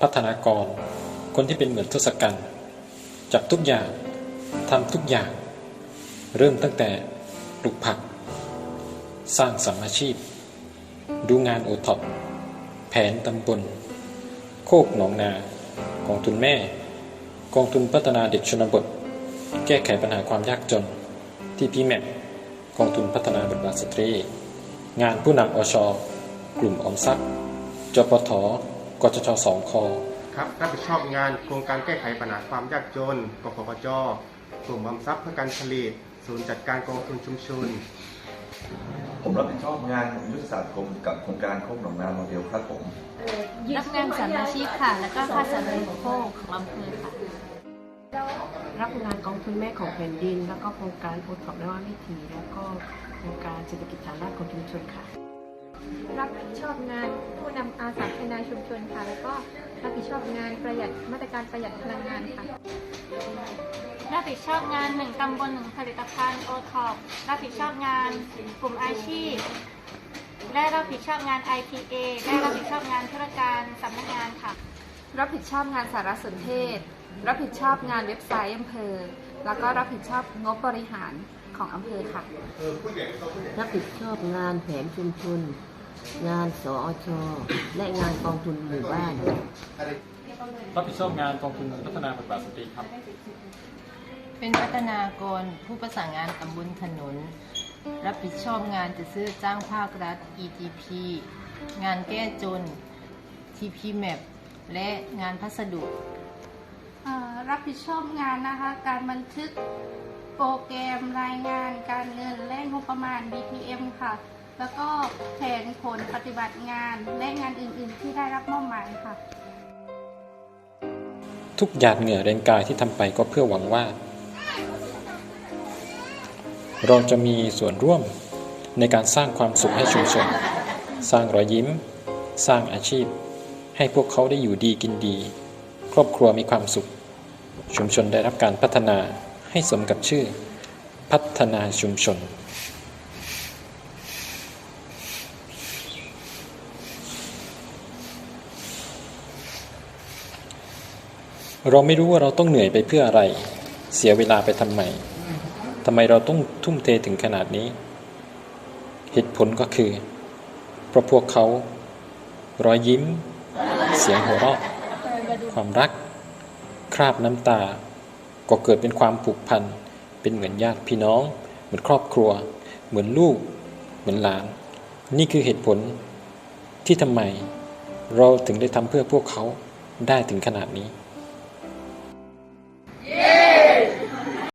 พัฒนากร คนที่เป็นเหมือนทศกัณฐ์จับทุกอย่างทำทุกอย่าง เริ่มตั้งแต่ปลูกผัก สร้างสัมมาชีพ ดูงานโอท็อปแผนตำบล โคกหนองนา กองทุนแม่ กองทุนพัฒนาเด็กชนบท แก้ไขปัญหาความยากจน ที่พีแมกกองทุนพัฒนาบทบาทสตรี งานผู้นำอช กลุ่มออมทรัพย์จปท กจชสองคครับรับผิดชอบงานโครงการแก้ไขปัญหาความยากจนกพปจกลุ่มออมทรัพย์เพื่อการผลิตศูนย์จัดการกองทุนชุมชน ผมรับผิดชอบงานยุทธศาสตร์กรมกับโครงการโคกหนองนาโมเดลครับผมรับงานสามาชีพค่ะ แล้วก็ค่าสามัญโภคของอำเภอค่ะ รับงานกองทุนแม่ของแผ่นดิน แล้วก็โครงการโอท็อปและว่าวิถีแล้วก็โครงการเศรษฐกิจฐานรากของชุมชนค่ะ รับผิดชอบงานผู้นำอาสาพัฒนาชุมชนค่ะ แล้วก็รับผิดชอบงานประหยัดมาตรการประหยัดพลังงานค่ะ รับผิดชอบงานหนึ่งตำบลหนึ่งผลิตภัณฑ์โอท็อปรับผิดชอบงานกลุ่มอาชีพ และรับผิดชอบงาน ITA และรับผิดชอบงานธุรการสำนักงานค่ะ รับผิดชอบงานสารสนเทศ รับผิดชอบงานเว็บไซต์อำเภอ แล้วก็รับผิดชอบงบบริหารของอำเภอค่ะ รับผิดชอบงานแผนชุมชน งานสอชและงานกองทุนหมู่บ้านรับผิดชอบงานกองทุนพัฒนาบทบาทสตรีครับ เป็นพัฒนากรผู้ประสานงานตำบลถนน รับผิดชอบงานจะซื้อจ้างภาครัฐ ETP งานแก้จน TP Map และงานพัสดุ รับผิดชอบงานนะคะ การบันทึกโปรแกรมรายงานการเงินและงบประมาณ BPM ค่ะ แล้วก็แผนผลปฏิบัติงานและงานอื่นๆ ที่ได้รับมอบหมายค่ะ ทุกหยาดเหงื่อแรงกายที่ทำไปก็เพื่อหวังว่า เราจะมีส่วนร่วมในการสร้างความสุขให้ชุมชน สร้างรอยยิ้ม สร้างอาชีพ ให้พวกเขาได้อยู่ดีกินดี ครอบครัวมีความสุข ชุมชนได้รับการพัฒนาให้สมกับชื่อ พัฒนาชุมชน เราไม่รู้ว่าเราต้องเหนื่อยไปเพื่ออะไร เสียเวลาไปทำไมทำไมเราต้องทุ่มเทถึงขนาดนี้ เหตุผลก็คือ เพราะพวกเขา รอยยิ้ม เสียงหัวเราะ ความรัก คราบน้ำตา ก็เกิดเป็นความผูกพัน เป็นเหมือนญาติพี่น้อง เหมือนครอบครัว เหมือนลูก เหมือนหลาน นี่คือเหตุผลที่ทำไม เราถึงได้ทำเพื่อพวกเขาได้ถึงขนาดนี้